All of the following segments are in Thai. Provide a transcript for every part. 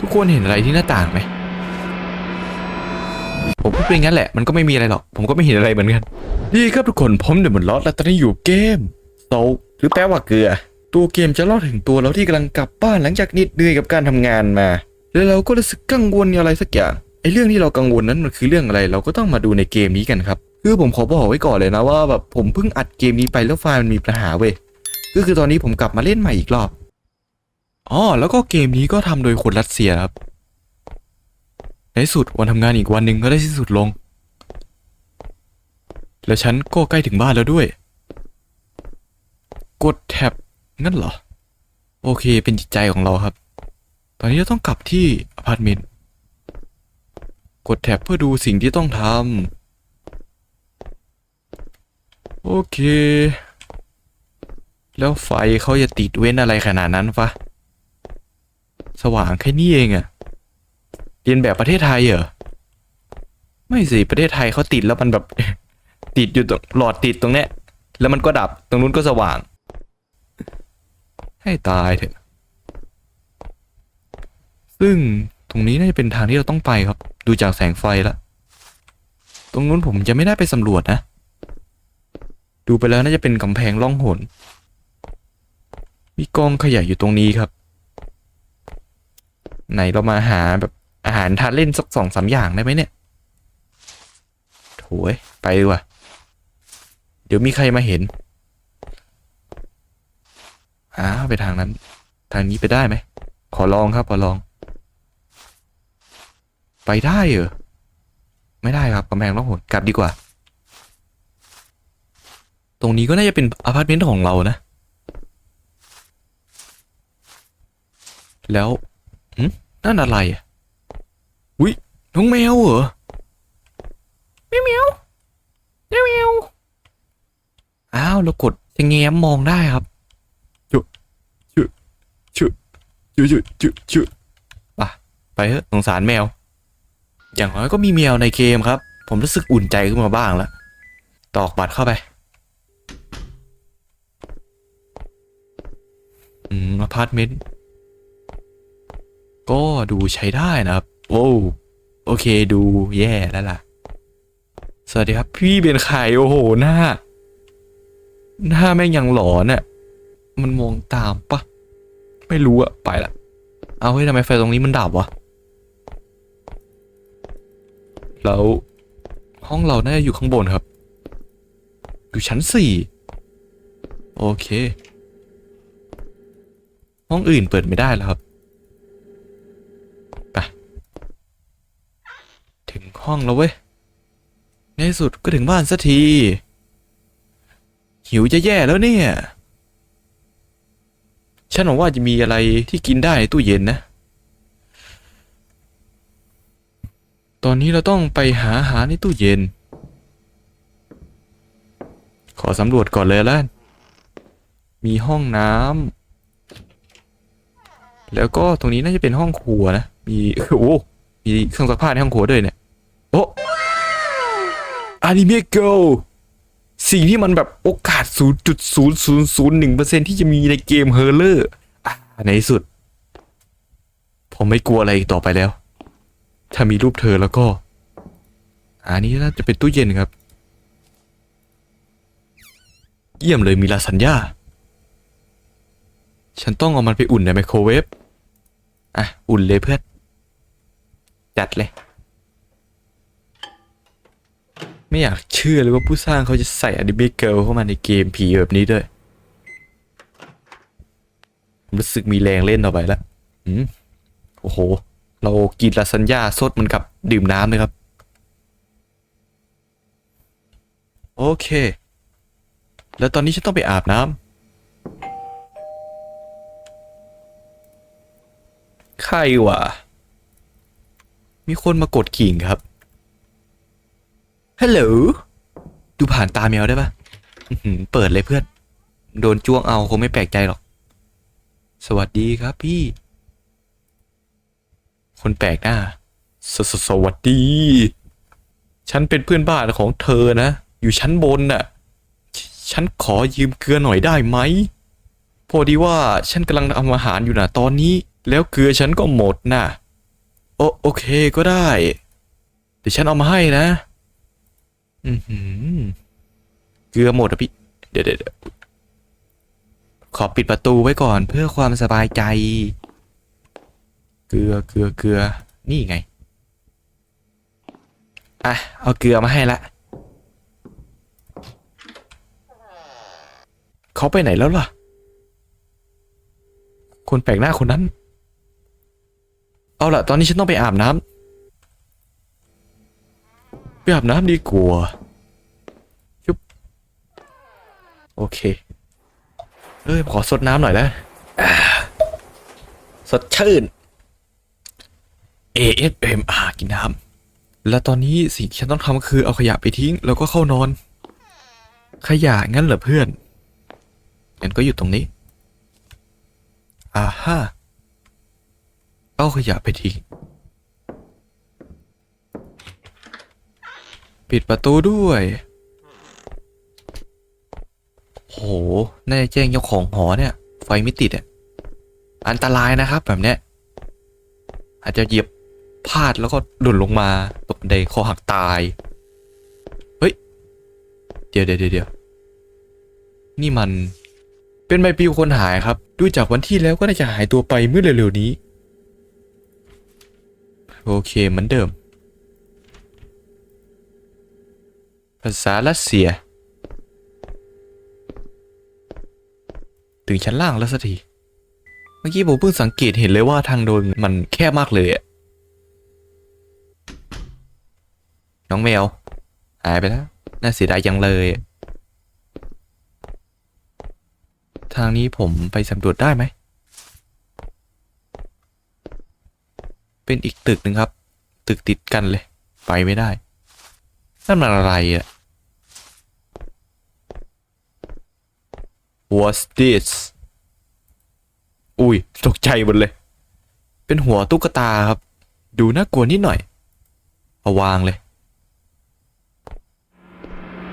ทุกคนเห็นอะไรที่หน้าต่างไหมผมพูดเป็นงั้นแหละ มันก็ไม่มีอะไรหรอก ผมก็ไม่เห็นอะไรเหมือนกัน ดีครับทุกคน ผมเดมอนลอสและตอนนี้อยู่เกมโซหรือแปลว่าเกลือ ตัวเกมจะล่าถึงตัวเราที่กำลังกลับบ้านหลังจากน็ดเหนื่อยกับการทำงานมา แล้วเราก็รู้สึกกังวลอะไรสักอย่าง ไอ้เรื่องที่เรากังวลนั้นมันคือเรื่องอะไร เราก็ต้องมาดูในเกมนี้กันครับ คือผมขอบอกไว้ก่อนเลยนะว่าแบบผมเพิ่งอัดเกมนี้ไปแล้วไฟล์มันมีปัญหาเว้ย ก็คือตอนนี้ผมกลับมาเล่นใหม่อีกรอบ อ๋อแล้วก็เกมนี้ก็ทำโดยคนรัสเซียครับ ในสุดวันทำงานอีกวันหนึ่งก็ได้สิ้นสุดลง แล้วฉันก็ใกล้ถึงบ้านแล้วด้วย กดแท็บงั้นเหรอ โอเคเป็นจิตใจของเราครับ ตอนนี้เราต้องกลับที่อพาร์ตเมนต์กดแท็บเพื่อดูสิ่งที่ต้องทำโอเค แล้วไฟเขาจะติดเว้นอะไรขนาดนั้นฟะ สว่างแค่นี้เองอะเรียนแบบประเทศไทยเหรอ ไม่สิ ประเทศไทยเขาติดแล้วมันแบบ ติดอยู่ตรงหลอดติดตรงเนี้ย แล้วมันก็ดับตรงนู้นก็สว่าง ให้ตายเถอะ ซึ่งตรงนี้น่าจะเป็นทางที่เราต้องไปครับ ดูจากแสงไฟแล้วตรงนู้นผมจะไม่ได้ไปสำรวจนะ ดูไปแล้วน่าจะเป็นกำแพงล่องหน มีกองขยะอยู่ตรงนี้ครับ ไหนเรามาหาแบบอาหารทานเล่นสักสองสามอย่างได้ไหมเนี่ยโถยไปดีกว่า เดี๋ยวมีใครมาเห็นอ้าวไปทางนั้น ทางนี้ไปได้ไหม ขอลองครับขอลอง ไปได้เหรอ ไม่ได้ครับกำแพงล่องหนกลับดีกว่า ตรงนี้ก็น่าจะเป็นอพาร์ตเมนต์ของเรานะ แล้ว หึนั่นอะไรอะวิน้องแมวเหรอแมวแมวแมวแมวอ้าวเรากดจะแง้มมองได้ครับจุจุจุจุจุจุจุไปไปเถอะสงสารแมว อย่างน้อยก็มีแมวในเกมครับ ผมรู้สึกอุ่นใจขึ้นมาบ้างแล้วตอกบัตรเข้าไปอืมอพาร์ตเมนต์ ก็ดูใช้ได้นะครับโอ้โอเคดูแย่แล้วล่ะ สวัสดีครับ พี่เป็นใครโอ้โหหน้า หน้าแม่งยังหลอนอะมันมองตามปะไม่รู้อะไปละเอาเฮ้ยทำไมไฟตรงนี้มันดับวะแล้วห้องเราน่าจะอยู่ข้างบนครับ อยู่ชั้นสี่โอเค ห้องอื่นเปิดไม่ได้แล้วครับ ไป ถึง ห้องแล้วเว้ย ในสุดก็ถึงบ้านสักที หิวจะแย่แล้วเนี่ย ฉันหวังว่าจะมีอะไรที่กินได้ในตู้เย็นนะ ตอนนี้เราต้องไปหาอาหารในตู้เย็น ขอสำรวจก่อนเลยแล้วมีห้องน้ำ แล้วก็ตรงนี้น่าจะเป็นห้องครัวนะ มี โอ้ มีเครื่องซักผ้าในห้องครัวด้วยเนี่ย โอ้อนิเมะเกิลสิ่งที่มันแบบโอกาส 0.0001%ที่จะมีในเกมเฮอร์เลอร์อ่าในที่สุด ผมไม่กลัวอะไรอีกต่อไปแล้ว ถ้ามีรูปเธอแล้วก็ อันนี้น่าจะเป็นตู้เย็นครับ เยี่ยมเลยมีลาสัญญา ฉันต้องเอามันไปอุ่นในไมโครเวฟ อะ อุ่นเลยเพื่อน จัดเลย ไม่อยากเชื่อเลยว่าผู้สร้างเขาจะใส่อนิเมะเกิลเข้ามาในเกมผีแบบนี้ด้วย ผมรู้สึกมีแรงเล่นต่อไปแล้วอืมโอ้โห เรากินลาซานญ่าสดมันกับดื่มน้ำเลยครับ โอเค แล้วตอนนี้ฉันต้องไปอาบน้ำใครวะมีคนมากดกิ่งครับ ฮัลโหล ดูผ่านตาแมวได้ปะเปิดเลยเพื่อน โดนจ้วงเอาคงไม่แปลกใจหรอก สวัสดีครับพี่ คนแปลกหน้า สสสวัสดี ฉันเป็นเพื่อนบ้านของเธอนะ อยู่ชั้นบนน่ะ ฉันขอยืมเกลือหน่อยได้ไหม พอดีว่าฉันกำลังทำอาหารอยู่นะตอนนี้ แล้วเกลือฉันก็หมดน่ะ โอโอเคก็ได้ เดี๋ยวฉันเอามาให้นะ อือหือเกลือหมดอะพี่เดี๋ยวเดี๋ยวเดี๋ยวขอปิดประตูไว้ก่อนเพื่อความสบายใจ เกลือเกลือเกลือ นี่ไง อะ เอาเกลือมาให้ละ เขาไปไหนแล้วล่ะ คนแปลกหน้าคนนั้น เอาล่ะ ตอนนี้ฉันต้องไปอาบน้ำ ไปอาบน้ำดีกว่าชุบโอเคเอ้ยขอสดน้ำหน่อยนะอ่าสดชื่น ASMR กินน้ำและตอนนี้สิ่งที่ฉันต้องทำคือเอาขยะไปทิ้ง แล้วก็เข้านอน ขยะงั้นเหรอเพื่อนงั้นก็อยู่ตรงนี้ อ่าฮะเอาขยะไปทิ้ง ปิดประตูด้วย โห น่าจะแจ้งเจ้าของหอเนี่ย ไฟไม่ติดอะ อันตรายนะครับแบบเนี้ย อาจจะเหยียบพลาดแล้วก็หล่นลงมาตกบันไดคอหักตาย เฮ้ย เดี๋ยวเดี๋ยวเดี๋ยวเดี๋ยวนี่มัน เป็นใบปลิวคนหายครับ ดูจากวันที่แล้วก็น่าจะหายตัวไปเมื่อเร็วๆนี้ โอเคเหมือนเดิม ภาษารัสเซีย ถึงชั้นล่างแล้วสักที เมื่อกี้ผมเพิ่งสังเกตเห็นเลยว่าทางโดนมันแคบมากเลยอะน้องแมว หายไปแล้ว น่าเสียดายยังเลย ทางนี้ผมไปสำรวจได้ไหม เป็นอีกตึกหนึ่งครับ ตึกติดกันเลย ไปไม่ได้ นั่นมันอะไรอะ What's this อุ้ยตกใจหมดเลย เป็นหัวตุ๊กตาครับ ดูน่ากลัวนิดหน่อย เอาวางเลย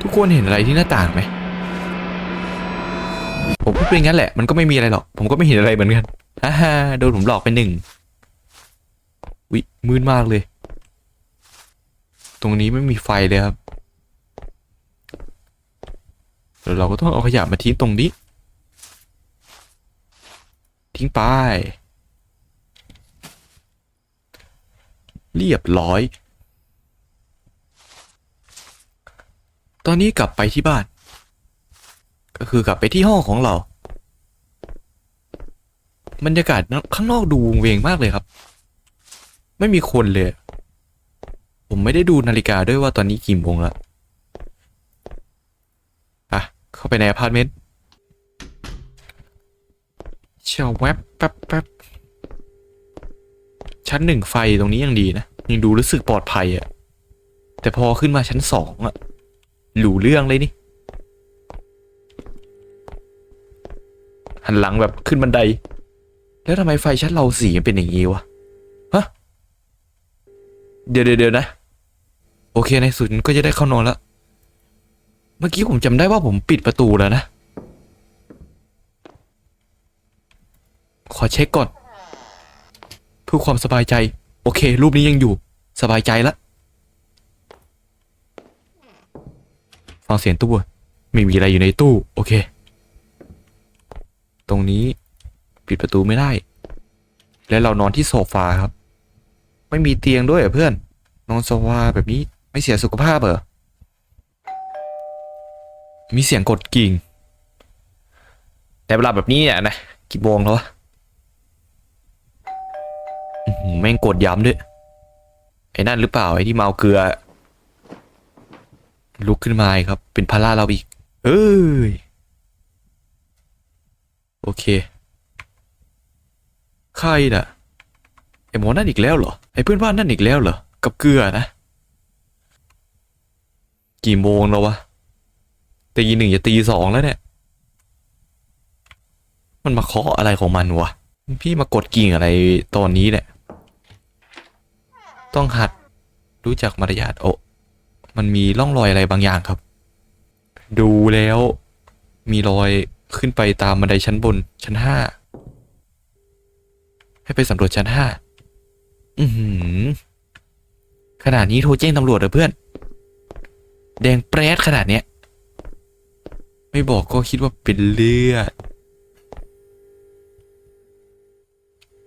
ทุกคนเห็นอะไรที่หน้าต่างไหม ผมพูดเป็นงั้นแหละ มันก็ไม่มีอะไรหรอก ผมก็ไม่เห็นอะไรเหมือนกันฮ่าฮ่าโดนผมหลอกไปหนึ่งวิมืดมากเลย ตรงนี้ไม่มีไฟเลยครับเดี๋ยวเราก็ต้องเอาขยะมาทิ้งตรงนี้ ทิ้งไป เรียบร้อย ตอนนี้กลับไปที่บ้าน ก็คือกลับไปที่ห้องของเราบรรยากาศข้างนอกดูวงเวงมากเลยครับ ไม่มีคนเลย ผมไม่ได้ดูนาฬิกาด้วยว่าตอนนี้กี่โมงแล้วอะ เข้าไปในอพาร์ตเมนต์เชียวแวบแป๊บแป๊บชั้นหนึ่งไฟตรงนี้ยังดีนะ ยังดูรู้สึกปลอดภัยอะแต่พอขึ้นมาชั้นสองอะหลูเรื่องเลยนี่ หันหลังแบบขึ้นบันได แล้วทำไมไฟชั้นเราสีมันเป็นอย่างนี้วะ ฮะ เดี๋ยวเดี๋ยวเดี๋ยวนะ โอเคในสุดก็จะได้เข้านอนแล้ว เมื่อกี้ผมจำได้ว่าผมปิดประตูแล้วนะ ขอเช็คก่อน เพื่อความสบายใจ โอเค รูปนี้ยังอยู่ สบายใจละฟังเสียงตู้ไม่มีอะไรอยู่ในตู้ โอเค ตรงนี้ปิดประตูไม่ได้ และเรานอนที่โซฟาครับ ไม่มีเตียงด้วยเพื่อน นอนโซฟาแบบนี้ ไม่เสียสุขภาพเหรอ มีเสียงกดกิ่ง แต่เวลาแบบนี้เนี่ยนะกี่โมงแล้ววะแม่งกดย้ำด้วย ไอ้นั่นหรือเปล่า ไอ้ที่เมาเกลือ ลุกขึ้นมาครับ เป็นภาระเราอีก เอ้ย โอเค ใครน่ะ ไอ้หมอนั่นอีกแล้วเหรอ ไอ้เพื่อนบ้านนั่นอีกแล้วเหรอ กับเกลือนะ กี่โมงแล้ววะตีหนึ่งจะตีสองแล้วเนี่ย มันมาเคาะอะไรของมันวะ พี่มากดกิ่งอะไรตอนนี้เนี่ยต้องหัดรู้จักมารยาทโอมันมีร่องรอยอะไรบางอย่างครับ ดูแล้วมีรอยขึ้นไปตามบันไดชั้นบนชั้นห้าให้ไปสำรวจชั้นห้าอือหือขนาดนี้โทรแจ้งตำรวจเหรอเพื่อน แดงแปรดขนาดเนี้ย ไม่บอกก็คิดว่าเป็นเลือด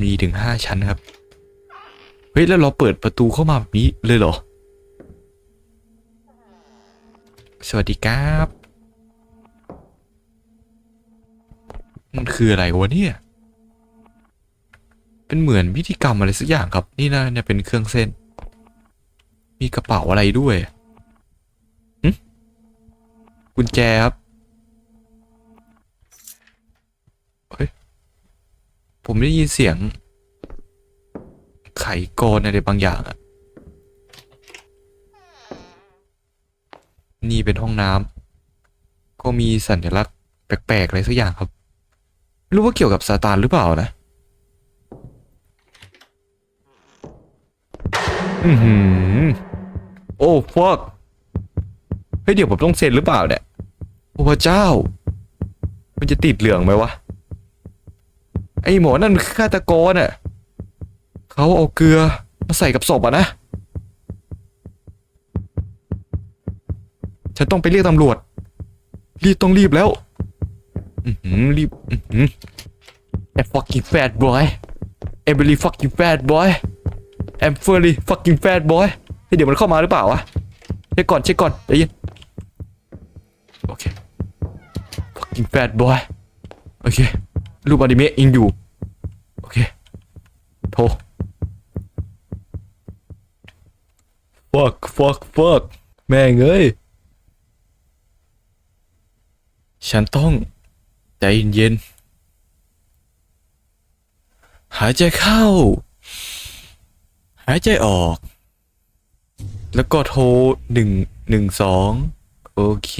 มีถึงห้าชั้นครับ เฮ้ย แล้วเราเปิดประตูเข้ามาแบบนี้เลยเหรอ สวัสดีครับ มันคืออะไรวะเนี่ย เป็นเหมือนพิธีกรรมอะไรสักอย่างครับ นี่นะเนี่ยเป็นเครื่องเส้น มีกระเป๋าอะไรด้วย กุญแจครับ เฮ้ย ผมได้ยินเสียง ไขกรอะไรบางอย่างอะนี่เป็นห้องน้ำก็มีสัญลักษณ์แปลกๆอะไรสักอย่างครับ ไม่รู้ว่าเกี่ยวกับซาตานหรือเปล่านะ อือหือ โอ้ พวก เฮ้ยเดี๋ยวผมต้องเซ็นหรือเปล่าเนี่ยโอ้พระเจ้า มันจะติดเหลืองไหมวะ ไอหมอนั่นมันคือฆาตกรน่ะเขาเอาเกลือมาใส่กับศพอะนะ ฉันต้องไปเรียกตำรวจ รีบต้องรีบแล้ว อือหือรีบ อือหือ I fucking fat boy I really fucking fat boy I'm very fucking fat boy เฮ้ยเดี๋ยวมันเข้ามาหรือเปล่าวะเช็คก่อนเช็คก่อนใจเย็น โอเค fucking fat boy โอเค รูปอนิเมะยังอยู่ โอเค โทร fuck fuck fuck แม่งเอ้ย ฉันต้อง ใจเย็นๆหายใจเข้า หายใจออก แล้วก็โทรหนึ่งหนึ่งสอง โอเค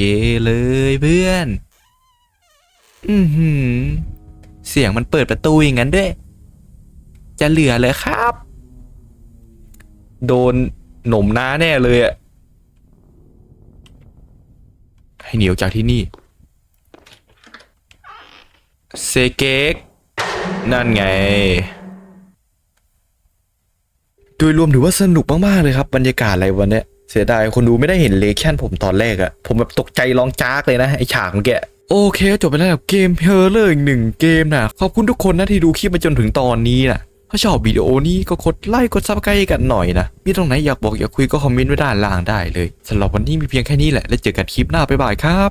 เลยเพื่อน อือหือ เสียงมันเปิดประตูอย่างนั้นด้วย จะเหลือเลยครับ โดนหนมน้าแน่เลยอะให้เหนียวจากที่นี่ เซเกกนั่นไง โดยรวมถือว่าสนุกมาก ๆ เลยครับ บรรยากาศอะไรวันเนี้ย เสียดายคนดูไม่ได้เห็นเลคชั่นผมตอนแรกอะผมแบบตกใจร้องจากเลยนะไอฉากเมื่อกี้โอเคจบไปแล้วกับเกมเฮอร์เลอร์อีกหนึ่งเกมนะขอบคุณทุกคนนะที่ดูคลิปมาจนถึงตอนนี้นะถ้าชอบวิดีโอนี้ก็กดไลค์กดซับสไครต์กันหน่อยนะมีตรงไหนอยากบอกอยากคุยก็คอมเมนต์ไว้ด้านล่างได้เลยสำหรับวันนี้มีเพียงแค่นี้แหละแล้วเจอกันคลิปหน้าบ๊ายบายครับ